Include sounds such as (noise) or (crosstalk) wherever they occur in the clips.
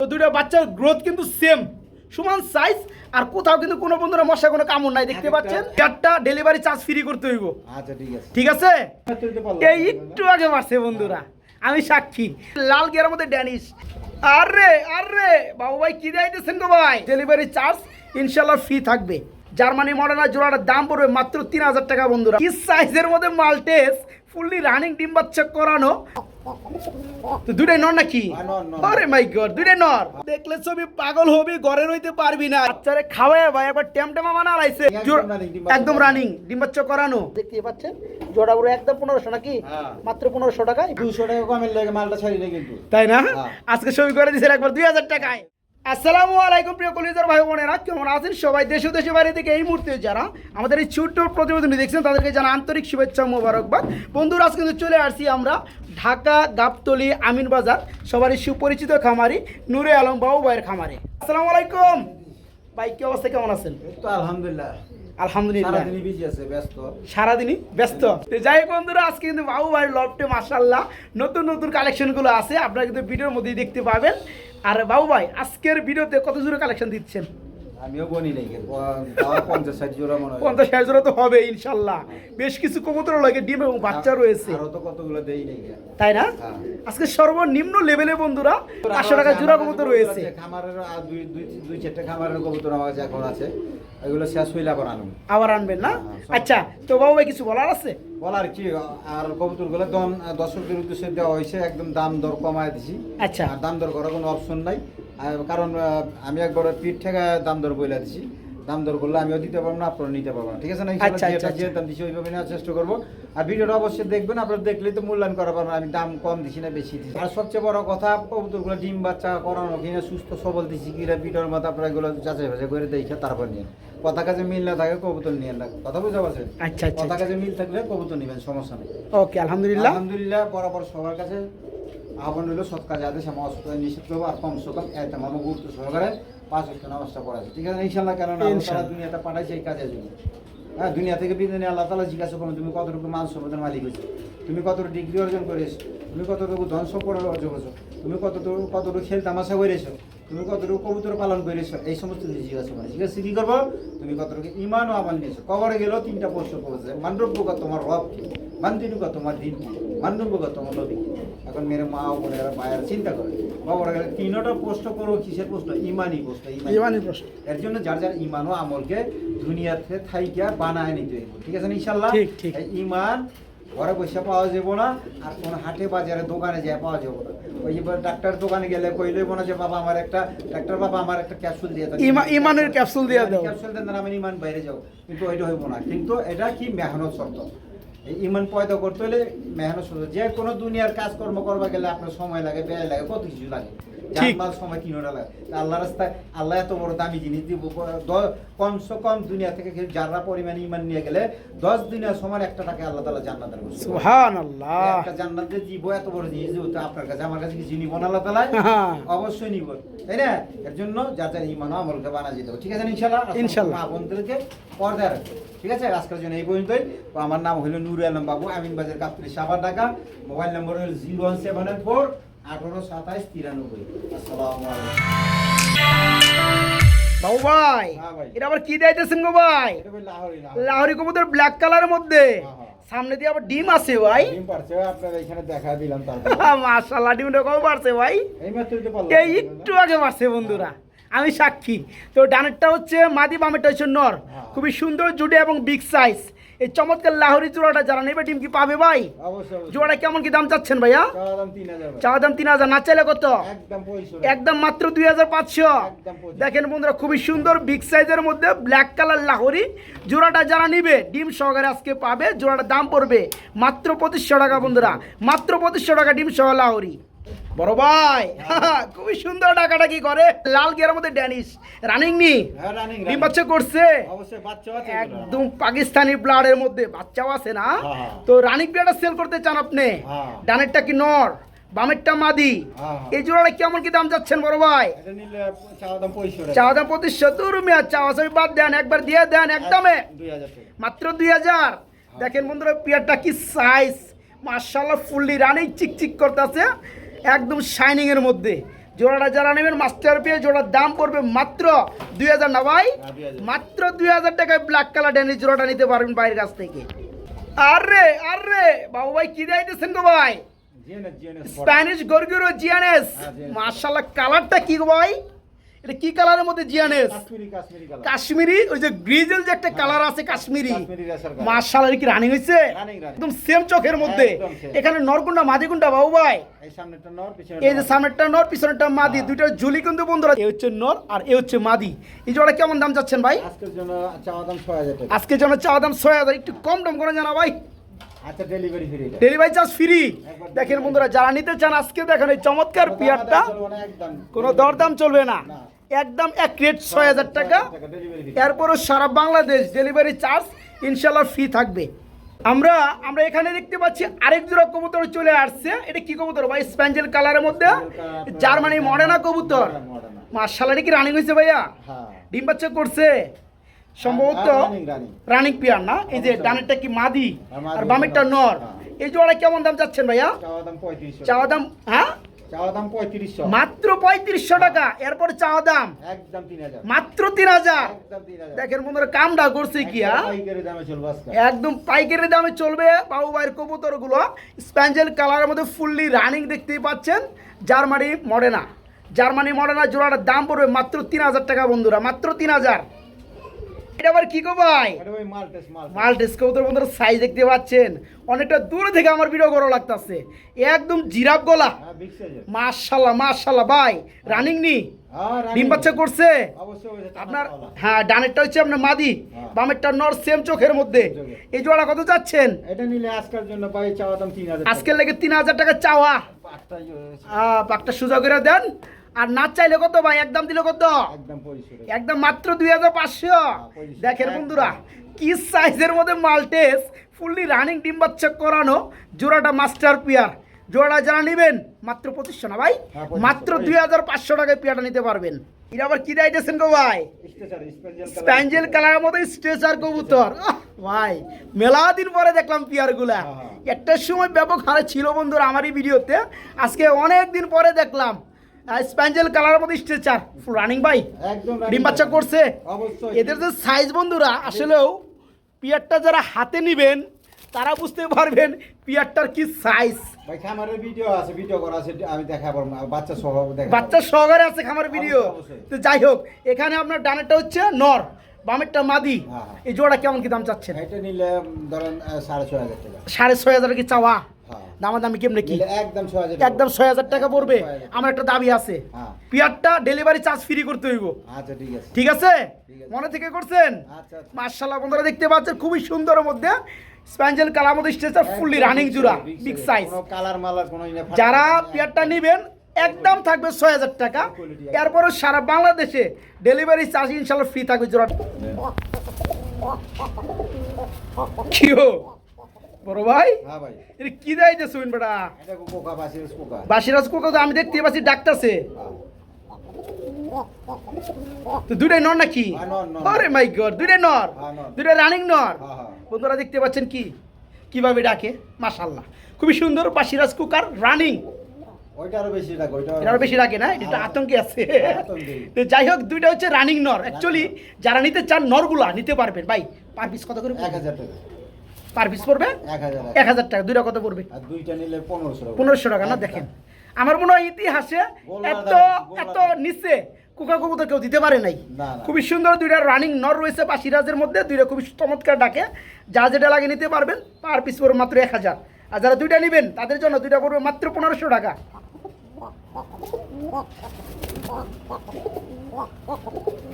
তো দুইটা বাচ্চার গ্রোথ কিন্তু সেম সমান সাইজ আর কোথাও কিন্তু কোনো বন্ধুরা মশা কোনো কামড় নাই দেখতে পাচ্ছেন? চারটা ডেলিভারি চার্জ ফ্রি করতে হইব। আচ্ছা ঠিক আছে। ঠিক আছে? এই একটু আগে মারছে বন্ধুরা। আমি সাক্ষী। লাল গিয়ার মধ্যে ড্যানিশ আরে আরে বাবু ভাই কি যাইতেছেন গো ভাই? ডেলিভারি চার্জ ইনশাল্লাহ ফ্রি থাকবে। জার্মানি মডেলের জোড়াটার দাম পড়বে মাত্র তিন হাজার টাকা বন্ধুরা। কি সাইজের মধ্যে মাল্টেস? ফুললি রানিং ডিম বাচ্চা করানো। তো দুটাই নর নাকি? নর, নর। আরে মাই গড দুটাই নর। দেখলে ছবি পাগল হবি ঘরে রইতে পারবি না। বাচ্চারে খাওয়ায় ভাই একবার টেমটেমা বানা লাইছে একদম রানিং ডিম বাচ্চা করানো। দেখতে পাচ্ছেন জোড়া পুরো একদম পনেরোশো নাকি? হ্যাঁ। মাত্র পনেরোশো টাকায়। দুশো টাকা কমের লেগে মালটা ছাড়ি কিন্তু। তাই না? হ্যাঁ। আজকে ছবি করে দিছে একবার দুই হাজার টাকায়। আসসালামু আলাইকুম প্রিয় কলিজার ভাই বোনেরা, কেমন আছেন সবাই? দেশ দেশে বাইরে থেকে এই মুহূর্তে যারা আমাদের এই ছোট্ট প্রতিবেদন দেখছেন, তাদেরকে জানা আন্তরিক শুভেচ্ছা মোবারকবাদ। বন্ধুরা আজ কিন্তু চলে আসছি আমরা ঢাকা গাবতলি আমিন বাজার, সবারই সুপরিচিত খামারি নূরে আলম বাবু ভাইয়ের খামারে। আসসালামু আলাইকুম। ভাই, কি অবস্থা? কেমন আছেন? আলহামদুলিল্লাহ। আলহামদুলিল্লাহ। সারাদিনই ব্যস্ত। সারাদিনই ব্যস্ত। তো যাই বন্ধুরা আজকে কিন্তু বাবু ভাইয়ের লফটে মাসাল্লাহ নতুন নতুন কালেকশনগুলো আছে আপনারা কিন্তু ভিডিওর মধ্যেই দেখতে পাবেন। আর বাবু ভাই আজকের ভিডিওতে কত জোরে কালেকশন দিচ্ছেন? আমিও বনি নাই পঞ্চাশ ষাট জোড়া মনে হয়। পঞ্চাশ ষাট জোড়া তো হবে ইনশাল্লাহ। বেশ কিছু কবুতর লাগে ডিম এবং বাচ্চা রয়েছে। আরও তো কতগুলো দেই নাই তাই না। আজকে সর্বনিম্ন লেভেলে বন্ধুরা পাঁচশো টাকা জোড়া কবুতর রয়েছে। খামারের দুই দুই দুই খামারের কবুতর আমার কাছে এখন আছে। এগুলো শেষ হইলে আবার আনবেন না? হ্যাঁ, আচ্ছা তো বাবু ভাই কিছু বলার আছে? বলার কি আর কবুতরগুলো দম দর্শকদের উদ্দেশ্যে দেওয়া হয়েছে একদম দাম দর কমায় দিছি। আচ্ছা। আর দাম দর করার কোনো অপশন নাই। কারণ আমি একবার পিঠ থেকে দাম দর বইলা দিছি। দাম দর করলে আমিও দিতে পারব না আপনারা নিতে পারব না। ঠিক আছে না? আচ্ছা, আচ্ছা, যেটা যে দাম দিছি ওইভাবে নেওয়ার চেষ্টা করব। আর ভিডিওটা অবশ্যই দেখবেন আপনারা দেখলেই তো মূল্যায়ন করা পারবেন। আমি দাম কম দিছি না বেশি দিছি। আর সবচেয়ে বড় কথা কবুতরগুলো ডিম বাচ্চা করানো কিনা সুস্থ সবল দিছি কিনা ভিডিওর মতো আপনারা এগুলো যাচাই বাছাই করে দেখে তারপর নিন কথা কাজে মিল না থাকে কবুতর নিয়ে না। কথা বুঝতে পারছেন? আচ্ছা আচ্ছা কথা কাজে মিল থাকলে কবুতর নেবেন সমস্যা নেই। ওকে আলহামদুলিল্লাহ। আলহামদুলিল্লাহ বরাবর সবার কাছে আহ্বান রইল সৎ কাজে আদেশ আমার অসৎ নিষেধ করব আর কম সকম এত আমার গুরুত্ব সহকারে পাঁচ অক্ট নামাজটা পড়াছে ঠিক আছে ইনশাল্লাহ কেন দুনিয়াতে পাঠাইছে এই কাজের জন্য। হ্যাঁ দুনিয়া থেকে বিদায় নিয়ে আল্লাহ তালা জিজ্ঞাসা করুন তুমি কতটুকু মান সম্পদের মালিক হয়েছো? তুমি কতটুকু ডিগ্রি অর্জন করেছ তুমি কতটুকু ধন সম্পদ অর্জন করেছ? তুমি কতটুকু কতটুকু খেল তামাশা করেছ তুমি কতটুকু কবুতর পালন করেছ এই সমস্ত কিছু জিজ্ঞাসা করে জিজ্ঞাসা কি করব? তুমি কতটুকু ইমান ও আমল নিয়েছো? কবরে গেলেও তিনটা প্রশ্ন করেছে মান্ডব্যকা তোমার রব কি? মান্দিনুকা তোমার দিন কি? মান্ডব্যকা তোমার নবী কি? এখন মেরে মা বোনেরা মায়েরা চিন্তা করে। কবরে গেলে তিনটা প্রশ্ন করব কিসের প্রশ্ন? ইমানই প্রশ্ন ইমানই প্রশ্ন। এর জন্য যার যার ইমান ও আমলকে দুনিয়াতে থাইকা বানায় নিতে হইব। ঠিক আছে ইনশাল্লাহ ইমান ঘরে বসে পাওয়া যাব না আর কোনো হাটে বাজারে দোকানে যায় পাওয়া যাব না। ওই যে ডাক্তার দোকানে গেলে কইলে যে বাবা আমার একটা ডাক্তার বাবা আমার একটা ক্যাপসুল দিয়ে দাও। ইমানের ক্যাপসুল দিয়ে দাও। ক্যাপসুল দেন আমি ইমান বাইরে যাও। কিন্তু ওইটা হইব না। কিন্তু এটা কি মেহনত শর্ত? ইমান পয়দা করতে হলে মেহনত যে কোনো দুনিয়ার কাজকর্ম করবা গেলে আপনার সময় লাগে, ব্যয় লাগে, কত কিছু লাগে। জানমাল সময় লাগে। আল্লাহ রাস্তায় আল্লাহ এত বড় দামি জিনিস দিব। কমসে কম দুনিয়া থেকে যারা পরিমাণ ইমান নিয়ে গেলে দশ দিনের সময় একটা টাকা আল্লাহ তালা জান্নাত। সুবহানাল্লাহ। একটা জান্নাত জীব এত বড় জিনিস যেহেতু আপনার কাছে আমার কাছে কিছু নিব না আল্লাহ তালা? হ্যাঁ। অবশ্যই নিব। তাই না? এর জন্য যার যার ইমান আমলকে বানা যেতে ঠিক আছে ইনশাল্লাহ ইনশাল্লাহ। মা বোনদেরকে পর্দায় রাখবে ঠিক আছে? আজকের জন্য এই পর্যন্তই। আমার নাম হলো নুরু আলম বাবু আমিন বাজার কাপ্তারি সাবার ঢাকা। মোবাইল নম্বর হলো জিরো ওয়ান সেভেন ফোর আঠারো সাতাইশ তিরানব্বই। আসসালামু আলাইকুম। বাবু ভাই হ্যাঁ এটা আবার কি দিতেছেন গো ভাই? লাহোরি, কবুতর ব্ল্যাক কালারের মধ্যে। হ্যাঁ, হ্যাঁ। সামনে দিয়ে আবার ডিম আছে ভাই। ডিমটা কবে পারছে ভাই। এই একটু আগে পারছে বন্ধুরা। আমি সাক্ষী। তো ডানেরটা হচ্ছে মাদি বামেরটা হচ্ছে নর। হ্যাঁ। খুবই সুন্দর জুড়ে এবং বিগ সাইজ এই চমৎকার লাহরি জোড়াটা যারা নেবে ডিম কি পাবে ভাই। জোড়াটা কেমন কি দাম চাচ্ছেন ভাইয়া? চাওয়া দাম 3000 ভাই। চাওয়া দাম তিন হাজার না চাইলে কত? একদম মাত্র দুই হাজার পাঁচশো। দেখেন বন্ধুরা খুবই সুন্দর বিগ সাইজের মধ্যে ব্ল্যাক কালার লাহরি জোড়াটা যারা নিবে ডিম সহকারে আজকে পাবে জোড়াটার দাম পড়বে মাত্র পঁচিশশো টাকা বন্ধুরা। মাত্র পঁচিশশো টাকা ডিম সহ লাহোরি। বড় ভাই খুবই সুন্দর টাকাটা কি করে। লাল গিয়ার মধ্যে ড্যানিশ। রানিং নি হ্যাঁ ডিম বাচ্চা করছে। একদম পাকিস্তানি ব্লাডের মধ্যে বাচ্চাও আছে না? হ্যাঁ। তো রানিং বিয়ারটা সেল করতে চান আপনি? হ্যাঁ। ডানেরটা কি নর? বামেরটা মাদি? হ্যাঁ। এই জোড়াটা কেমন কি দাম যাচ্ছেন বড় ভাই? চাওয়া দাম পঁচিশশো তোর মিয়া চাওয়া সবই বাদ দেন একবার দিয়ে দেন একদমে। মাত্র দুই হাজার। দেখেন বন্ধুরা পিয়ারটা কি সাইজ মার্শাল্লাহ ফুললি রানিং চিকচিক করতেছে। একদম শাইনিং এর মধ্যে। জোড়াটা যারা নেবেন মাস্টার পেয়ে জোড়ার দাম পড়বে মাত্র দুই হাজার না ভাই? হ্যাঁ, 2000 মাত্র দুই হাজার টাকায় ব্ল্যাক কালার ড্যানি জোড়াটা নিতে পারবেন বাইরের কাছ থেকে। আরে আরে বাবু ভাই কি দিতেছেন গো ভাই? স্প্যানিশ গরগুরো জিয়ানেস। মার্শাল্লাহ কালারটা কি গো ভাই? এটা কি কালারের মধ্যে জিয়ানেস? কাশ্মীরি কাশ্মীরি ওই যে গ্রিজেল যে একটা কালার আছে কাশ্মীরি। রেসার কি রানিং হয়েছে। একদম সেম চোখের মধ্যে। এখানে নরকুন্ডা মাদিকুন্ডা বাবু ভাই। এই যে সামনেরটা নর পিছনেরটা মাদি। হ্যাঁ। দুইটা ঝুলি কিন্তু বন্ধুরা এই হচ্ছে নর আর এই হচ্ছে মাদি। এই জোড়া কেমন দাম চাচ্ছেন ভাই? আজকের জন্য চাওয়া দাম ছয় হাজার টাকা। আজকে যেন চাওয়া দাম ছয় হাজার। একটু কম দাম করে জানা ভাই। আচ্ছা delivery free delivery charge free দেখেন বন্ধুরা যারা নিতে চান আজকে দেখেন এই চমৎকার পিয়ারটা কোনো দরদাম চলবে না। একদম এক রেট ছয় হাজার টাকা। এরপরও সারা বাংলাদেশ ডেলিভারি চার্জ ইনশাল্লাহ ফ্রি থাকবে। আমরা আমরা এখানে দেখতে পাচ্ছি আরেক জোড়া কবুতর চলে আসছে। এটা কি কবুতর ভাই? স্প্যাঞ্জেল কালারের মধ্যে? জার্মানি মডেনা কবুতর। মার্শাল কি রানিং হয়েছে ভাইয়া? হ্যাঁ। ডিম বাচ্চা করছে? সম্ভবত রানিং পিয়ার না? এই যে। ডানেরটা কি মাদি? আর বামেরটা নর। হ্যাঁ। এই জোড়া কেমন দাম চাচ্ছেন ভাইয়া? চাওয়া দাম হ্যাঁ? মাত্র পঁয়ত্রিশশো টাকা। এরপর চাওয়া দাম? মাত্র তিন হাজার। দেখেন বন্ধুরা কামটা করছে কি হ্যাঁ? একদম পাইকারি দামে চলবে বাবু ভাইয়ের কবুতরগুলো স্প্যাঞ্জেল কালারের মধ্যে ফুললি রানিং দেখতেই পাচ্ছেন। Germany Modena. জার্মানি মডেনা জোড়াটার দাম পড়বে মাত্র তিন হাজার টাকা বন্ধুরা মাত্র তিন হাজার। এটা আবার কি গো ভাই? মালটেস কবুতর বন্ধুরা সাইজ দেখতে পাচ্ছেন। অনেকটা দূর থেকে আমার ভিডিও লাগতেছে। একদম গলা। হ্যাঁ মাশাল্লাহ মাশাল্লাহ ভাই। রানিং নি? হ্যাঁ ডিম বাচ্চা করছে? আপনার হ্যাঁ ডানেরটা হচ্ছে আপনার মাদি। হ্যাঁ। বামেরটা নর সেম চোখের মধ্যে। এই জোড়া কত চাচ্ছেন? এটা নিলে আজকের জন্য পাই চাওয়া দাম তিন হাজার আজকের লেগে তিন হাজার টাকা চাওয়া। পাকটা সোজা করে দেন। আর না চাইলে কত ভাই? একদম দিলে কত? একদম মাত্র দুই হাজার পাঁচশো। দেখেন বন্ধুরা কি সাইজের মধ্যে মাল্টেস ফুললি রানিং ডিম বাচ্চা করানো জোড়াটা মাস্টার পিয়ার জোড়াটা যারা নেবেন মাত্র পঁচিশশো না ভাই? হ্যাঁ, মাত্র দুই হাজার পাঁচশো টাকায় পিয়াটা নিতে পারবেন। এটা আবার কি দিয়েছেন গো ভাই? স্প্যাঞ্জেল কালারের মতো স্ট্রেচার কবুতর। ভাই মেলা দিন পরে দেখলাম পিয়ারগুলা। হ্যাঁ। একটা সময় ব্যাপক হারে ছিল বন্ধুরা আমারই ভিডিওতে। আজকে অনেক দিন পরে দেখলাম। স্প্যাঞ্জেল কালারের মতো স্ট্রেচার রানিং ভাই একদম ডিম বাচ্চা করছে। এদের যে সাইজ বন্ধুরা আসলেও পিয়ারটা যারা হাতে নিবেন তারা বুঝতে পারবেন পিয়ারটার কি সাইজ ভাই খামারের ভিডিও আছে ভিডিও করা আছে আমি দেখাবো বাচ্চা সহ বাচ্চা সহকারে আছে খামার ভিডিও তো যাই হোক এখানে আপনার ডানেরটা হচ্ছে নর বামেরটা মাদি। হ্যাঁ, হ্যাঁ। এই জোড়া কেমন কি দাম চাচ্ছেন? এটা নিলে ধরেন সাড়ে ছয় হাজার টাকা। সাড়ে ছয় হাজার কি চাওয়া? দামাদামি কেমনে কি? একদম একদম ছয় হাজার টাকা পড়বে। আমার একটা দাবি আছে। হ্যাঁ। পিয়ারটা ডেলিভারি চার্জ ফ্রি করতে হইব। আচ্ছা ঠিক আছে। ঠিক আছে? মনে থেকে করছেন? আচ্ছা আচ্ছা। মার্শাল্লাহ বন্ধুরা দেখতে পাচ্ছেন খুবই সুন্দরের মধ্যে স্প্যাঞ্জেল কালার মধ্যে স্ট্রেচার ফুললি রানিং জুড়া বিগ সাইজ কালার মালার কোনো যারা পেয়ারটা। নেবেন একদম থাকবে ছয় হাজার টাকা। এরপরও সারা বাংলাদেশে ডেলিভারি চার্জ ইনশাল্লাহ ফ্রি থাকবে জোড়া। কিও বড় ভাই? হ্যাঁ ভাই। এটা কি দেয় যে শুন বেটা? এটা কোকা বাসির কোকা বাসিরাজ কোকা তো আমি দেখতে পাচ্ছি ডাকতেছে। তো দুটাই নর নাকি? হ্যাঁ। আরে মাই গড দুটাই নর। হ্যাঁ, দুটাই রানিং নর। বন্ধুরা দেখতে পাচ্ছেন কি? কীভাবে ডাকে? মাশাল্লাহ খুবই সুন্দর বাসিরাজ কুকার রানিং। বেশি ডাকে না? এটা। আতঙ্কে আছে। তো যাই হোক দুইটা হচ্ছে রানিং নর। অ্যাকচুয়ালি যারা নিতে চান নরগুলা নিতে পারবেন। ভাই পার পিস কত করে এক হাজার টাকা। পার পিস পড়বে? এক হাজার টাকা। দুইটা কত পড়বে? পনেরোশো টাকা না? দেখেন। আমার মনে হয় ইতিহাসে এত এত নিচে কুকা কবুতর কেউ দিতে পারে নাই। খুবই সুন্দর দুইটা রানিং নর রয়েছে বা সিরাজের মধ্যে। দুইটা খুবই চমৎকার ডাকে। যা যেটা লাগে নিতে পারবেন। পার পিস পড়বে মাত্র এক হাজার। আর যারা দুইটা নেবেন তাদের জন্য দুইটা পড়বে মাত্র পনেরোশো টাকা।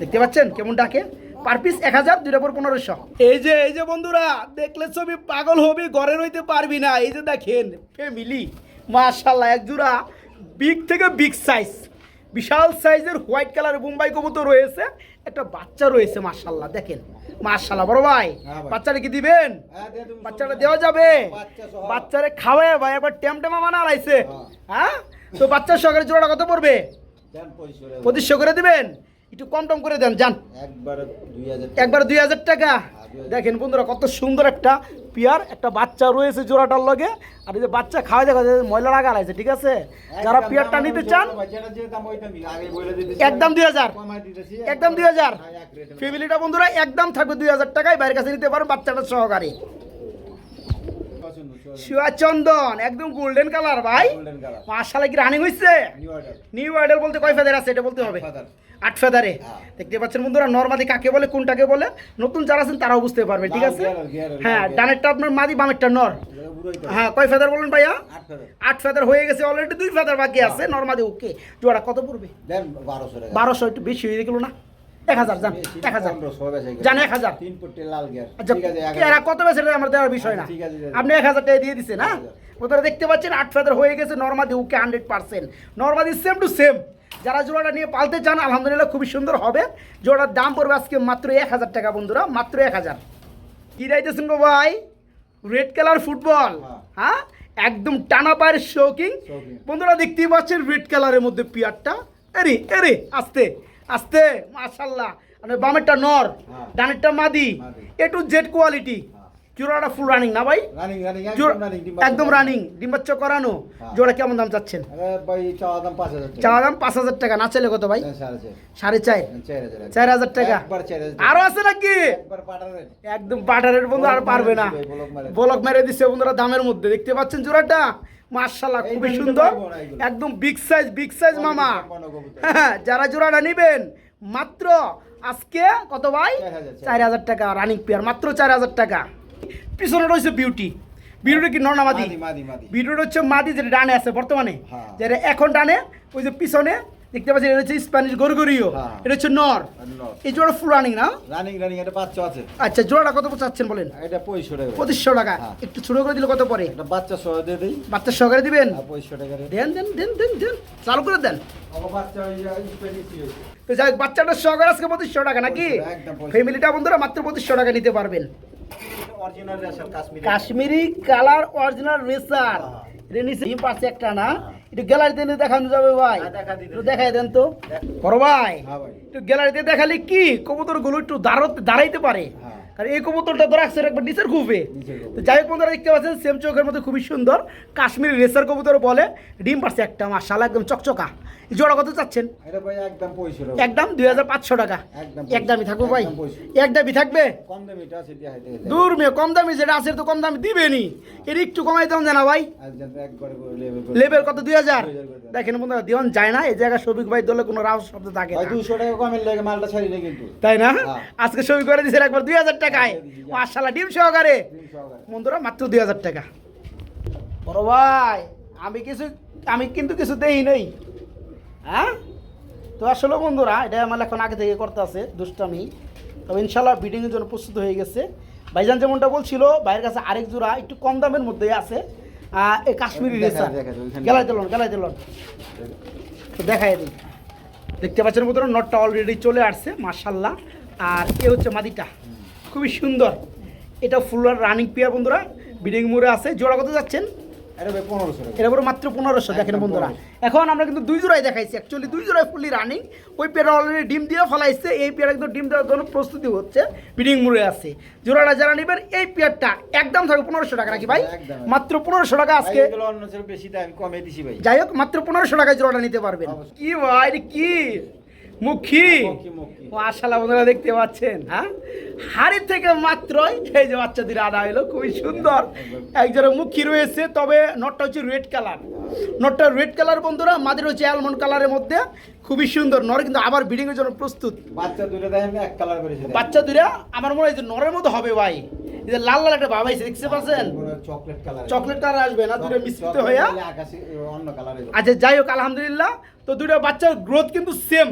দেখতে পাচ্ছেন কেমন ডাকে? পার পিস এক হাজার দুইটা পর পনেরোশো। এই যে এই যে বন্ধুরা দেখলে ছবি পাগল হবি ঘরে রইতে পারবি না। এই যে দেখেন ফ্যামিলি মাশাল্লাহ এক জোড়া বিগ থেকে বিগ সাইজ বিশাল সাইজের হোয়াইট কালারের বোম্বাই কবুতর রয়েছে। একটা বাচ্চা রয়েছে মাশাল্লাহ দেখেন। মাশাল্লাহ বড় ভাই হ্যাঁ বাচ্চাটা কি দিবেন? হ্যাঁ, বাচ্চাটা দেওয়া যাবে। বাচ্চারে খাওয়ায় ভাই একবার টেমটেমা মানা আলাইছে হ্যাঁ। হ্যাঁ? তো বাচ্চার সহকারে জোড়াটা কত পড়বে? পঁচিশশো করে দিবেন? একটু কম টম করে দেন যান। একবারে দুই হাজার টাকা। দেখেন বন্ধুরা কত সুন্দর একটা পিয়ার একটা বাচ্চা রয়েছে জোড়াটার লগে। আর এই যে বাচ্চা খাওয়া দেখা যায় ময়লা লাগা আছে ঠিক আছে? যারা পিয়ারটা নিতে চান একদম দুই হাজার। একদম দুই হাজার। ফ্যামিলিটা বন্ধুরা একদম থাকবে দুই হাজার টাকায়। বাইরের কাছে নিতে পারো বাচ্চাটা সহকারে। শিবা চন্দন একদম গোল্ডেন কালার ভাই। মাশাআল্লাহ কি রানিং হইছে? নিউ আইডল বলতে কয় ফেদার আছে? এটা বলতে হবে। আট ফেদারে হ্যাঁ। দেখতে পাচ্ছেন বন্ধুরা নর্মাদি কাকে বলে কোনটাকে বলে? নতুন যারা আছেন তারাও বুঝতে পারবে ঠিক আছে? হ্যাঁ ডানেরটা আপনার মাদি বামেরটা নর। হ্যাঁ কয় ফেদার বলেন ভাইয়া? আট ফেদার হয়ে গেছে অলরেডি দুই ফেদার বাকি আছে নর্মাদি ওকে জোড়া কত পড়বে? বারোশো বারোশো একটু বেশি হয়ে গেল না? এক হাজার যান এক হাজার। যান এক হাজার। তিন ফুটে লাল গিয়ার। আচ্ছা ঠিক আছে এক এরা কত বেছে আমার দেওয়ার বিষয় না। ঠিক আছে, ঠিক আছে। আপনি এক হাজার টাকা দিয়ে দিচ্ছেন হ্যাঁ? ওদের দেখতে পাচ্ছেন আট ফেদার হয়ে গেছে নর্মাদি ওকে হান্ড্রেড পার্সেন্ট। নর্মাদি সেম টু সেম যারা জোড়াটা নিয়ে পালতে চান আলহামদুলিল্লাহ খুবই সুন্দর হবে। জোড়ার দাম পড়বে আজকে মাত্র এক হাজার টাকা বন্ধুরা মাত্র এক হাজার। কি রাইতেছেন গো ভাই? রেড কালার ফুটবল হ্যাঁ। একদম টানা পায়ের শৌকিং। বন্ধুরা দেখতেই পাচ্ছেন রেড কালারের মধ্যে পিয়ারটা। এরে এরে আস্তে। আস্তে মাশাল্লাহ। মানে বামেরটা নর হ্যাঁ। ডানেরটা মাদি। A to Z quality. জোড়াটা ফুল রানিং না ভাই? রানিং রানিং একদম রানিং ডিম্বাচ্চ করানো। হ্যাঁ। জোড়া কেমন দাম চাচ্ছেন? চাওয়া দাম পাঁচ হাজার টাকা। না চাইলে কত ভাই? হ্যাঁ, সাড়ে চার। চার। হাজার টাকা। আরও আছে নাকি? একদম বাটারের বন্ধু আর পারবে না। বলক মেরে দিচ্ছে বন্ধুরা দামের মধ্যে। দেখতে পাচ্ছেন জোড়াটা? মার্শাল্লাহ খুবই সুন্দর। একদম বিগ সাইজ বিগ সাইজ মামা। হ্যাঁ যারা জোড়াটা নিবেন মাত্র আজকে কত ভাই? চার হাজার, টাকা রানিং পেয়ার মাত্র চার হাজার টাকা। পিছনে রয়েছে বিউটি বিউটি কি নর্নামাদি মাদি? মাদি মাদি বিউটিটা হচ্ছে মাদি যেটা ডানে আছে বর্তমানে। হ্যাঁ। যেটা এখন ডানে ওই যে পিছনে দেখতে পাচ্ছেন এটা হচ্ছে স্প্যানিশ গরগরিও হ্যাঁ। এটা হচ্ছে নর। এই জোড়া ফুল রানিং না? রানিং রানিং এটা বাচ্চা আছে। আচ্ছা জোড়াটা কত চাচ্ছেন বলেন? এটা পঁয়ষট্টি টাকা পঁচিশশো টাকা। হ্যাঁ। একটু ছোট করে দিলে কত পরে এটা বাচ্চা সহ দিয়ে দিই। বাচ্চার সহকারে দিবেন? আর টাকা দেন দেন দেন দেন দেন। চালু করে দেন। বাচ্চা। তো যাই হোক, বাচ্চাটার সহকারে আজকে পঁচিশশো টাকা নাকি? ফ্যামিলিটা বন্ধুরা মাত্র পঁচিশশো টাকা নিতে পারবেন। কাশ্মীরি। কালার অরিজিনাল রেসার হ্যাঁ। এটা নিচে একটা না? একটু গ্যালারিতে নিয়ে দেখানো যাবে ভাই। হ্যাঁ, একটু দেখাই দেন তো। দেখ। ভাই। হ্যাঁ একটু গ্যালারিতে দেখালে কি? কবুতরগুলো একটু দাঁড়াইতে পারে। হ্যাঁ। কারণ এই কবুতরটা তো রাখছে একবার নিচের খুববে খুবে। তো যাই হোক বন্ধুরা দেখতে পাচ্ছেন সেম চোখের মধ্যে খুবই সুন্দর। কাশ্মীরি রেসার কবুতর বলে। ডিম পারছে একটা মাসালা একদম চকচকা। জোড়া কত চাচ্ছেন? একদম একদম দুই হাজার পাঁচশো টাকা। একদম একদমই থাকব ভাই। একদমই থাকবে? এটা। দূর মেয়ে কম দামি যেটা আছে তো কম দামি দিবেনি। এর একটু কমাই দাম জানা ভাই। লেভেল কত? দুই হাজার। 2000 করে দেন। দেখেন বন্ধুরা দিওয়ান যায় না এই জায়গায় সবিক ভাই দলে কোনো রাও শব্দ থাকে দুশো টাকা কমের লেগে মালটা ছাড়ি না কিন্তু। তাই না? হ্যাঁ। আজকে সবই করে দিয়েছেন একবার দুই হাজার টাকায়। মার্শাল্লাহ ডিম সহকারে। বন্ধুরা মাত্র দুই হাজার টাকা। বড় ভাই আমি কিছু আমি কিন্তু কিছু দেই নেই। হ্যাঁ? তো আসলে বন্ধুরা এটা আমার এখন আগে থেকে করতে আছে দুষ্টামি। তবে ইনশাল্লাহ বিডিংয়ের জন্য প্রস্তুত হয়ে গেছে। ভাইজান যেমনটা বলছিল ভাইয়ের কাছে আরেক জোড়া একটু কম দামের মধ্যেই আছে। এই কাশ্মীরি রেসার। গেলাই দিলন গেলাই দিলন। দেখাই দিই। দেখতে পাচ্ছেন বন্ধুরা নটটা অলরেডি চলে আসছে মার্শাল্লাহ আর এ হচ্ছে মাদিটা। খুবই সুন্দর। এটা ফুল রানিং পেয়ার বন্ধুরা বিডিং মোড়ে আছে। জোড়া কত যাচ্ছেন? এটা ভাই পনেরোশো টাকা। এটা পুরো মাত্র পনেরোশো দেখেন বন্ধুরা। এখন আমরা কিন্তু দুই জোড়াই দেখাইছি অ্যাকচুয়ালি দুই জোড়াই ফুললি রানিং ওই পেয়ারা অলরেডি ডিম দিয়ে ফলাইছে এই পেয়ারা কিন্তু ডিম দেওয়ার জন্য প্রস্তুতি হচ্ছে বিডিং মুড়ে আছে। জোড়াটা যারা নেবেন এই পেয়ারটা একদম থাকবে পনেরোশো টাকা নাকি ভাই? মাত্র পনেরোশো টাকা আজকে। ভাই, এগুলো অন্য ছিল বেশি দাম কমে দিছি ভাই। যাই হোক মাত্র পনেরোশো টাকায় জোড়াটা নিতে পারবেন। কি ভাই কি? মুখী। মুখী। মাশাল্লাহ বন্ধুরা দেখতে পাচ্ছেন হ্যাঁ? হাড়ির থেকে মাত্রই এই যে বাচ্চা দিয়ে আনা হলো খুবই সুন্দর। একজনের মুখী রয়েছে তবে নটটা হচ্ছে রেড কালার নটটা রেড কালার বন্ধুরা মাদের হচ্ছে অ্যালমন্ড কালারের মধ্যে। খুবই সুন্দর নর কিন্তু আবার ব্রিডিং এর জন্য প্রস্তুত। বাচ্চা দুটো দেখেন এক কালার করেছে বাচ্চা দুরা আমার মনে হয় যে নরের মতো হবে ভাই। এই যে লাল লাল একটা ভাব আইছে দেখতে পাচ্ছেন? চকলেট কালার চকলেট কালার আসবে না দুটো মিশ্রিত হয়ে। আকাশি অন্য কালারে আচ্ছা যাই হোক আলহামদুলিল্লাহ। তো দুটো বাচ্চার গ্রোথ কিন্তু সেম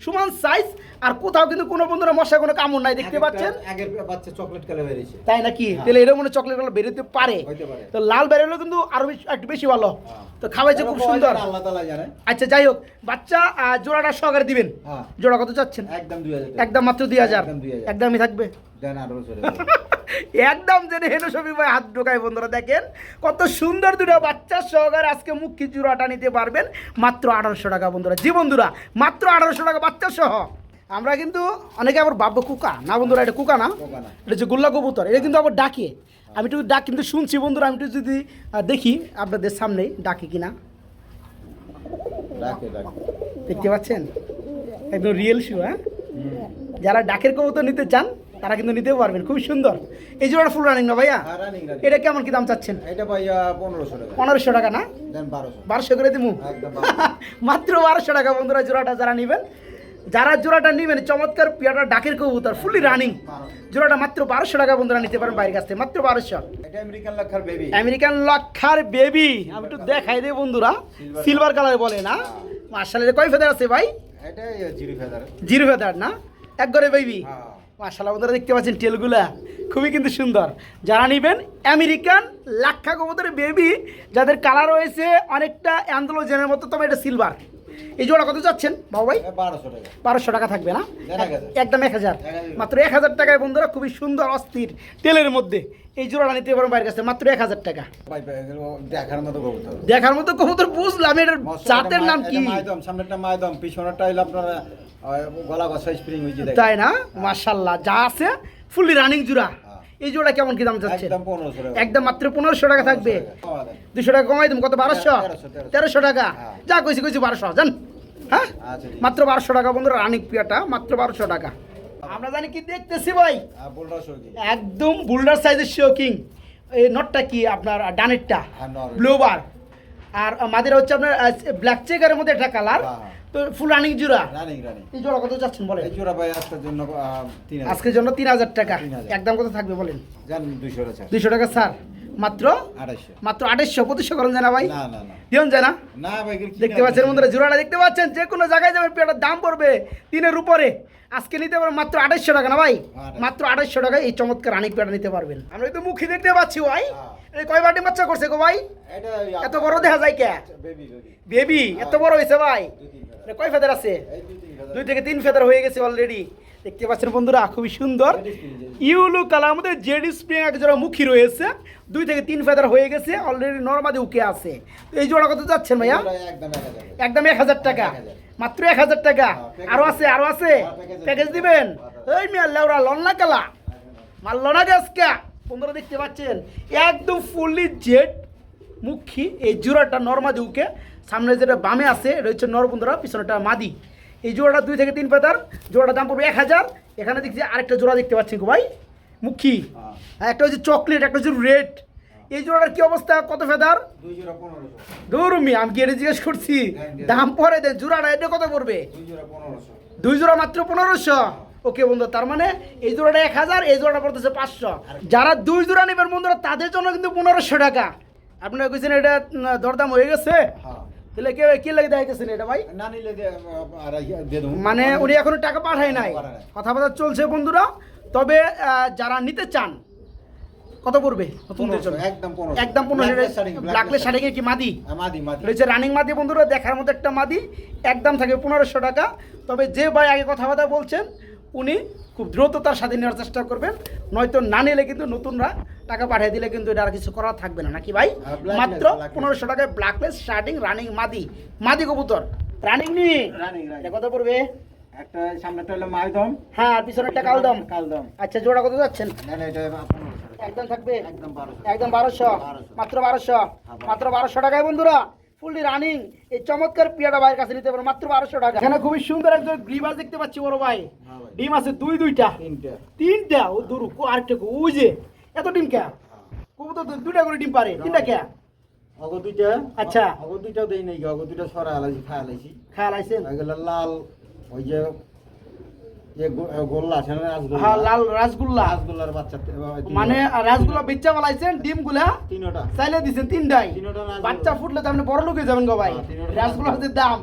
সমান সাইজ আর কোথাও কিন্তু কোনো বন্ধুরা মশা কোনো কামড় নাই দেখতে পাচ্ছেন? আগের বাচ্চা চকলেট কালার বেরিয়েছে। তাই নাকি? হ্যাঁ। তাহলে এরকম মনে চকলেট কালার বেরোতে পারে? পারে। তো লাল বেরোলেও কিন্তু আরও বেশি- একটু বেশি ভালো। হ্যাঁ। তো খাওয়াইছে খুব সুন্দর। আল্লাহ তাআলা জানে। আচ্ছা যাই হোক বাচ্চা জোড়াটা সহকারে দিবেন। হ্যাঁ। জোড়া কত চাচ্ছেন? একদম দুই হাজার একদম মাত্র দুই হাজার। 2000 একদমই থাকবে। (laughs) একদম জেনে হেন সবই ভাই হাত ঢোকায় বন্ধুরা দেখেন কত সুন্দর দুটো বাচ্চা সহকারে আজকে মুখী জোড়াটা নিতে পারবেন। মাত্র আঠারোশো টাকা বন্ধুরা। জি বন্ধুরা মাত্র আঠারোশো টাকা বাচ্চা সহ। আমরা কিন্তু অনেকে আবার ভাববো কুকা। না বন্ধুরা এটা কুকা না? এটা হচ্ছে গোল্লা কবুতর। এটা কিন্তু আবার ডাকে। আমি একটু ডাক কিন্তু শুনছি বন্ধুরা আমি একটু যদি দেখি আপনাদের সামনেই ডাকে কিনা। দেখতে পাচ্ছেন? একদম রিয়েল শু হ্যাঁ? যারা ডাকের কবুতর নিতে চান তারা কিন্তু নিতেও পারবেন খুব সুন্দর। এই জোড়াটা ফুল রানিং না ভাইয়া? হ্যাঁ এটা কেমন কি দাম চাচ্ছেন? এটা ভাইয়া পনেরোশো টাকা। পনেরোশো টাকা না? বারোশো। করে দিমু? (laughs) মাত্র বারোশো টাকা বন্ধুরা জোড়াটা যারা নেবেন। যারা জোড়াটা নেবেন চমৎকার পিয়াটা ডাকের কবুতর ফুলি রানিং জোড়াটা মাত্র বারোশো টাকা বন্ধুরা নিতে পারেন বাইরের কাছ থেকে মাত্র বারোশো। আমেরিকান লাক্ষার বেবি আমেরিকান লক্ষার বেবি আমি একটু দেখাই দিই বন্ধুরা। সিলভার কালার বলে না। মার্শাল কয় ফেদার আছে ভাই? জিরো ফেদার জিরো ফেদার না? এক করে বেবি মার্শাল বন্ধুরা দেখতে পাচ্ছেন টেলগুলা খুবই কিন্তু সুন্দর। যারা নেবেন আমেরিকান লাক্ষা কবুতরের বেবি যাদের কালার রয়েছে অনেকটা অ্যান্ডোলোজেনের মতো তবে এটা সিলভার এই জোড়া কত যাচ্ছেন বাবু ভাই? বারোশো টাকা। বারোশো টাকা থাকবে না? একদম এক হাজার। মাত্র এক হাজার টাকায় বন্ধুরা খুবই সুন্দর অস্থির তেলের মধ্যে এই জোড়াটা নিতে পারেন বাইরের কাছে মাত্র এক হাজার টাকা। দেখার মতো কবুতর। দেখার মতো কবুতর বুঝলাম এটার জাতের একটা নাম কি? মায়দম সামনেরটা মায়দম পিছনেরটা হইল আপনার গলা গছা স্প্রিং হয়েছে তাই না? মার্শাল্লাহ যা আছে ফুললি রানিং জোড়া। হ্যাঁ। এই জোড়া কেমন কি দাম যাচ্ছে একদম মাত্র পনেরোশো টাকা থাকবে। দুশো টাকা কমাই দেবো কত বারোশো? তেরোশো, টাকা। হ্যাঁ। যা কইছি কইছি বারোশো। জান হ্যাঁ? আচ্ছা মাত্র বারোশো টাকা বন্ধুরা রানিক পিয়াটা মাত্র বারোশো টাকা। আমরা জানি কি দেখতেছি ভাই? একদম বুলডার সাইজের শোকিং এই নটটা কি আপনার ডানেরটা? হ্যাঁ, নর। ব্লোবার আর মাদের হচ্ছে আপনার ব্ল্যাক চেকারের মধ্যে একটা কালার হ্যাঁ, হ্যাঁ। তো ফুল রানিং জোড়া? রানিং রানিং এই জোড়া কত যাচ্ছেন বলেন? এই জোড়া ভাই আজকের জন্য তিন হাজার। আজকের জন্য তিন হাজার টাকা। একদম কত থাকবে বলেন? জান দুইশো টাকা টাকা স্যার মাত্র? আড়াইশো। মাত্র করেন জানা ভাই। না না না। দিন যায় না না ভাই দেখতে পাচ্ছেন বেশি? বন্ধুরা জোড়াটা দেখতে পাচ্ছেন? যে কোনো জায়গায় যাবেন পেটার দাম পড়বে তিনের উপরে। আজকে নিতে পারবেন মাত্র আঠাশশো টাকা না ভাই? মাত্র আঠাশশো টাকায় এই চমৎকার রানিক পেটা নিতে পারবেন। আমরা তো মুখে দেখতে পাচ্ছি ভাই। হ্যাঁ। কয় বাটি বাচ্চা করছে গো ভাই? এত বড় দেখা যায় কে? বেবি বেবি এত বড় হয়েছে ভাই। এটা কয় ফেদার আছে? দুই থেকে তিন ফেদার হয়ে গেছে অলরেডি দেখতে পাচ্ছেন বন্ধুরা খুবই সুন্দর। ইউলু কালার আমাদের জেডি স্প্রিং এক জোড়া মুখী রয়েছে। দুই থেকে তিন ফেদার হয়ে গেছে অলরেডি নর্মাদি উকে আছে। এই জোড়া কত যাচ্ছেন ভাইয়া? একদম এক হাজার। টাকা। মাত্র এক হাজার টাকা। হ্যাঁ, আরও আছে আরও আছে। প্যাকেজ দিবেন? এই মিয়া লেওরা লন্না কালা। মাল লনা গাছকা বন্ধুরা দেখতে পাচ্ছেন একদম ফুললি জেড মুখী এই জোড়াটা নর্মাদি উকে। সামনে যেটা বামে আছে এটা হচ্ছে নর বন্ধুরা পিছনেটা মাদি। এই জোড়াটা দুই থেকে তিন পাতার জোড়াটা দাম পড়বে এক হাজার। এখানে দেখছি আরেকটা জোড়া দেখতে পাচ্ছেন ভাই। মুখী। হ্যাঁ। একটা হচ্ছে চকলেট একটা হচ্ছে রেড। এই জোড়াটার কি অবস্থা? কত ফেদার? দৌড়মি আমি কি এটা জিজ্ঞেস করছি? দাম পরে দেন জোড়াটা এটা কত পড়বে? দুই জোড়া মাত্র পনেরোশো। ওকে বন্ধু তার মানে এই জোড়াটা এক হাজার এই জোড়াটা পড়তেছে পাঁচশো। যারা দুই জোড়া নেবেন বন্ধুরা তাদের জন্য কিন্তু পনেরোশো টাকা। আপনারা কইছেন এটা দরদাম হয়ে গেছে? হ্যাঁ। তাহলে কে কি লাগে দেখাইতেছেন এটা ভাই? না নিলে ইয়া মানে উনি এখনও টাকা পাঠায় নাই। কথাবার্তা চলছে বন্ধুরা। তবে যারা নিতে চান কত পড়বে? নতুনদের জন্য একদম পনেরোশো। একদম পনেরো ব্ল্যাকলেস শাড়ি কি মাদি? মাদি মাদি। রয়েছে রানিং মাদি বন্ধুরা দেখার মতো একটা মাদি। একদম থাকে পনেরোশো টাকা। তবে যে ভাই আগে কথাবার্তা বলছেন উনি খুব দ্রুততার সাথে নেওয়ার চেষ্টা করবেন। নয়তো না নিলে কিন্তু নতুনরা টাকা পাঠিয়ে দিলে কিন্তু এটা আর কিছু করার থাকবে না। নাকি ভাই? হ্যাঁ, মাত্র পনেরোশো টাকায় ব্ল্যাকলেস শার্টিং রানিং মাদি মাদি কবুতর। রানিং নি? কত পড়বে? একটা সামনেটা হলো হ্যাঁ আর পিছনেরটা কালদম। কালদম। আচ্ছা জোড়া কত যাচ্ছেন? না না এটা একদম থাকবে? একদম বারোশো। একদম। মাত্র বারোশো। মাত্র বারোশো টাকায় বন্ধুরা। ফুললি রানিং এই চমৎকার পিয়াটা ভাইয়ের কাছে নিতে পারো মাত্র বারোশো টাকা। এখানে খুবই সুন্দর একজন গ্রিবাস দেখতে পাচ্ছি বড় ভাই। হ্যাঁ ডিম আছে দুই দুইটা। তিনটে। তিনটা? ও দুরু আরেকটা কো, ওই যে এত ডিম কে? কবুতর তো দুইটা করে ডিম পারে তিনটা কে? অগো দুইটা। আচ্ছা। অগো দুইটাও দেই নাই অগ দুইটা সরা আলাইছি খাই আলাইছি খেয়াল আলাইছেন লাল ওই যে যে গো- গোল্লা আছে না রাসগোল্লা হ্যাঁ লাল রাসগুল্লা। রাসগোল্লার বাচ্চা তে- ওই তিনটা। মানে রাসগুল্লা বেচা বলাইছেন ডিমগুলা তিনটা। চাইলে দিছেন তিনটাই। বাচ্চা ফুটলে তো আপনি বড় লোকে যাবেন গো ভাই। হ্যাঁ, রাসগুলার যে দাম।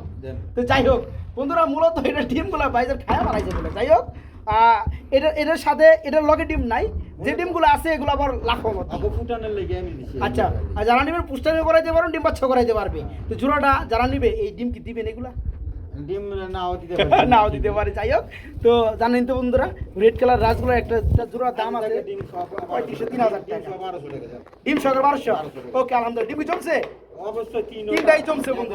তো যাই হোক বন্ধুরা মূলত এটা ডিমগুলো বাইজার খায়া মারাইছে যাই হোক আহ, এটা এটার সাথে এটার লগে ডিম নাই। যে ডিমগুলো আছে এগুলো আবার লাখো আচ্ছা আর যারা নিবেন পুষ্টামি করাইতে পারেন ডিম বাচ্চা করাইতে পারবে। তো জোড়াটা যারা নিবে এই ডিম কি দিবেন এগুলা? ডিম (laughs) নাও দিতে পারি। নাও দিতে পারে যাই হোক। তো জানেন তো বন্ধুরা রেড কালার রাসগুলো একটা একটা দাম আছে। ডিম পঁয়ত্রিশশো তিন হাজার টাকা। সব বারোশো টাকা স্যার। ডিম সকাল বারোশো। বারোশো ওকে আলহামদুলিল্লাহ। ডিম চলছে অবশ্যই তিনটাই জমছে বন্ধু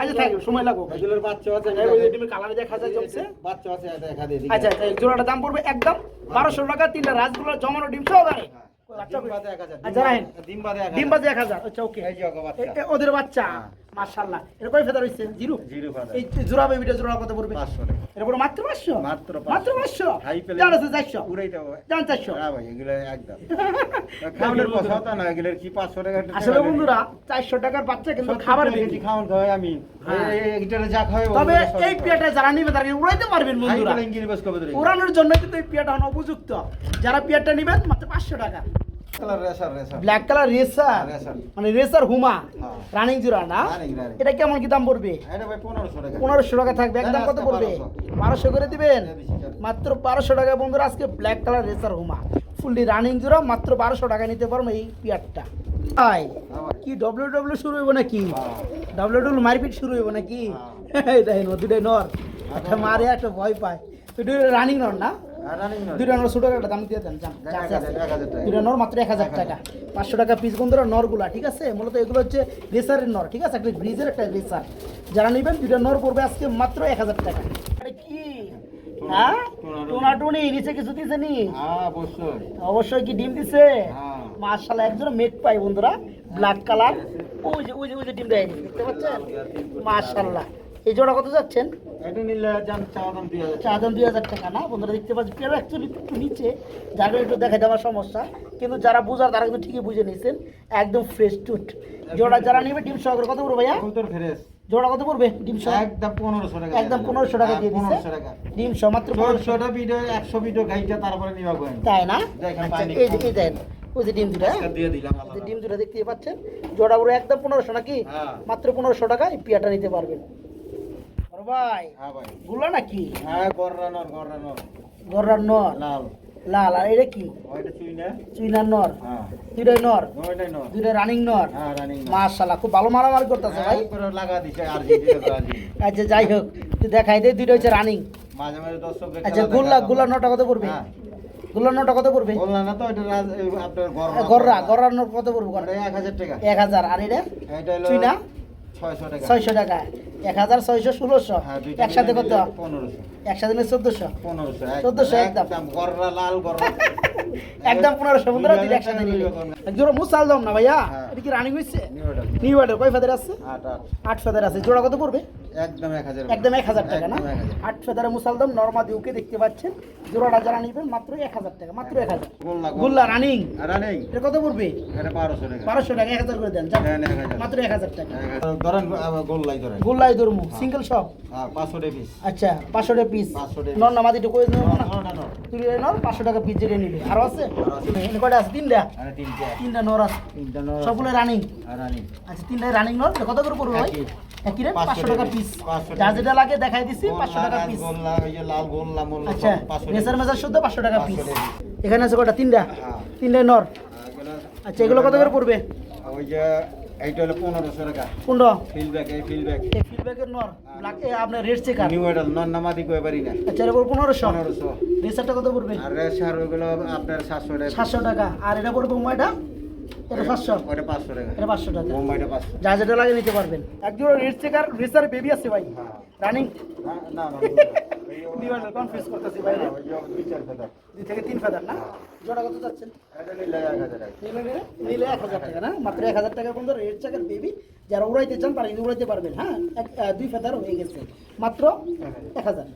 আচ্ছা থাকবে সময় লাগবে। এগুলোর বাচ্চা আছে এই ওই যে ডিমের কালারে দেখা যায় জমছে? বাচ্চা আছে দেখা দিয়ে আচ্ছা আচ্ছা জোড়াটা দাম পড়বে একদম বারোশো টাকা তিনটা রাজগুলো জমানো ডিম সহকারে ডিম বাদে এক হাজার আচ্ছা, ডিম বাদে এক হাজার। আচ্ছা ওকে ওদের বাচ্চা। মার্শাল্লাহ কয় ফেদার হইছে? জিরো? জিরো বাদে এই জোড়া বেবিটা জোড়া কত পড়বে? পাঁচশো। টাকা এরপর মাত্র পাঁচশো? মাত্র পাঁচশো। মাত্র পাঁচশো? হাই পেলে জান আছে চারশো? পুরাই জান চারশো? হ্যাঁ ভাই এগুলো একদম। (laughs) খাওয়ানোর কথা না এগুলোর কি পাঁচশো টাকা আসলে বন্ধুরা চারশো টাকার বাচ্চা কিন্তু খাবার বেশি। খাওয়ান খাওয়াই আমি। এই- এই- এইটারে যা খাওয়াই তবে এই পিয়াটা যারা নিবে তারা উড়াইতে পারবেন বন্ধুরা। উড়ানোর জন্য কিন্তু এই যারা পিয়ারটা নিবেন মাত্র পাঁচশো টাকা। ব্ল্যাক কালার রেসার মানে রেসার হুমা হ্যাঁ। রানিং জোড়া না। এটা কেমন কি দাম পড়বে? পনেরোশো টাকা। থাকবে। একদম কত পড়বে? বারোশো। করে দিবেন? করে। মাত্র বারোশো টাকা বন্ধুরা আজকে ব্ল্যাক কালার রেসার হুমা ফুললি রানিং জোড়া মাত্র বারোশো টাকা নিতে পারব এই পিয়ারটা। আই আবার। কি ডব্লিউ ডব্লিউ শুরু হইব নাকি? হ্যাঁ। ডাব্লিউ ডাব্লিউ মারপিট শুরু হইব নাকি? দেখেন দুটাই নর। একটা মারে একটা ভয় পায়। রানিং নর না। দুইটা নর ছোটো একটা দাম দিয়ে দেন যান যা আছে আছে। এক হাজার টাকা। দুইটা নর মাত্র এক হাজার টাকা। পাঁচশো টাকা পিস বন্ধুরা নরগুলা ঠিক আছে? মূলত এগুলো হচ্ছে রেসারের নর ঠিক আছে? একটা ব্রিজের একটা রেসার। যারা নেবেন দুইটা নর পড়বে আজকে মাত্র এক হাজার টাকা। কি? হ্যাঁ? টোনা টুনি নিচে কিছু দিছে নি? হ্যাঁ, অবশ্যই। অবশ্যই কি ডিম দিছে? হ্যাঁ। মার্শাল্লাহ একজন মেট পাই বন্ধুরা। ব্ল্যাক কালার ওই যে ওই যে ওই যে ডিম দেয়নি দেখতে পাচ্ছেন? মার্শাল্লাহ এই জোড়া কত যাচ্ছেন। চা দাম দুই হাজার। টাকা না? বন্ধুরা দেখতে পাচ্ছি পেয়ারা অ্যাকচুয়ালি একটু নিচে যার কারণে একটু দেখা যাওয়ার সমস্যা। কিন্তু যারা বুঝার তারা কিন্তু ঠিকই বুঝে নিয়েছেন একদম ফ্রেশ টুট জোড়া যারা নেবে ডিম সহকারে কত পড়বে ভাইয়া? জোড়া কত পড়বে ডিম সহ একদম পনেরোশো টাকা একদম পনেরোশো টাকা দিয়ে দিচ্ছে টাকা। ডিম সহ মাত্র পনেরোশো ছোট ভিডিও একশো ভিডিও গাইটা তারপরে নিবা তাই না? আচ্ছা, এই এই দেন ওই যে ডিম দুটা হ্যাঁ? দিলাম ডিম দুটা দেখতে পাচ্ছেন জোড়া পুরো একদম পনেরোশো নাকি? হ্যাঁ। মাত্র পনেরোশো টাকা এই পিয়াটা নিতে পারবেন। বড় ভাই হ্যাঁ গুলো নাকি? হ্যাঁ গররানোর গররানোর লাল। লাল আর এটা কি? ওইটা চুইনার নর হ্যাঁ। দুইটাই নর? ওইটাই নর। দুইটা রানিং নর? হ্যাঁ রানিং মাশাআল্লাহ খুব ভালো মারামারি করতেছে ভাই। ভাই লাগা দিছে আর্জেন্টিনা আচ্ছা যাই হোক তুই দেখাই দে দুইটা হচ্ছে রানিং মাঝে মাঝে দর্শক আচ্ছা গোল্লা গোল্লা নটা কত পড়বে? হ্যাঁ। গোল্লা নটা কত পড়বে? বললা না তো এটা আপনার গর গররা কত পড়বে? গররা এক হাজার টাকা। এক হাজার আর এটা? এটা হলো চুইনা? ছয়শো টাকা। এক হাজার ছয়শো ষোলোশো। হ্যাঁ একসাথে কত? পনেরোশো। একসাথে নিলে চোদ্দশো। পনেরোশো চোদ্দশো একদম। গররা লাল গররা। (laughs) একদম পনেরোশো। বন্ধুরা দুইটা একসাথে নিলে জোড়া মুসাল দাম না ভাইয়া। হ্যাঁ। এটা কি রানিং হয়েছে? নিউ এটা অর্ডার কয় ফেদার আছে? আট ফেদার আছে। জোড়া কত পড়বে? একদম এক হাজার একদম এক হাজার টাকা না? একদম এক হাজার। আট ফেদারে মুসালদম নর্মা দিউকে দেখতে পাচ্ছেন। জোড়াটা যারা নেবেন মাত্র এক হাজার টাকা মাত্র এক হাজার। গোল্লা গোল্লা। রানিং। রানিং? এটা কত পড়বে? এটা বারোশো টাকা। বারোশো টাকা এক হাজার করে দেন। যান। দেন এক হাজার। মাত্র এক হাজার টাকা। ধরেন গোল্লাই ধরেন। গোল্লাই ধর্ম সিঙ্গেল শপ হ্যাঁ পাঁচশো টাকা পিস আচ্ছা পাঁচশো টাকা পিস 500 টাকা। নর নামাদিটা করে দেবো নর পাঁচশো টাকা পিস যেটা নিবি আরও আছে? আরও আছে। তিনটা? তিনটা। নর আছে। তিনটা নর সবগুলো রানিং? রানিং। আচ্ছা তিনটাই রানিং নর কত করে পড়বে ভাই? একই। একই রে? পাঁচশো টাকা টাকা পিস যা যেটা লাগে দেখাই দিছি পাঁচশো টাকা পিস গোল্লা, ওই যে লাল গোল্লা মোল্লা আচ্ছা সব পাঁচশো টাকা। রেসার মেসার শুদ্ধ পাঁচশো টাকা পিস এখানে আছে কটা? তিনটা? হ্যাঁ। নর। আচ্ছা এগুলো কত করে পড়বে? ওই যে এইটা হলো পনেরোশো টাকা। এই ফিলব্যাক এই নর। ব্ল্যাক আপনার রেড চেকার নিউ মডেল নন নামাদি কই পারি না। আচ্ছা এর উপর পনেরোশো? পনেরোশো। রেসারটা কত পড়বে? আর রেসার আপনার সাতশো টাকা সাতশো টাকা। আর এটা পড়বে মুম্বাইটা এটা সাতশো ওইটা পাঁচশো টাকা। এটা পাঁচশো টাকা। বোম্বাইটা পাঁচশো। যা যেটা লাগে নিতে পারবেন। একজন রেড চেকার রেসার বেবি আছে ভাই। হ্যাঁ। রানিং না না না (laughs) কনফিউজ করতেছি ভাই। দুই চার ফেদার। দুই থেকে তিন ফেদার না? জোড়া কত যাচ্ছেন নিলে এক হাজার টাকা। না? মাত্র এক হাজার টাকা পর্যন্ত রেড চেকার বেবি যারা উড়াইতে চান তারা কিন্তু উড়াইতে পারবেন হ্যাঁ? দুই ফেদার হয়ে গেছে। মাত্র এক হাজার।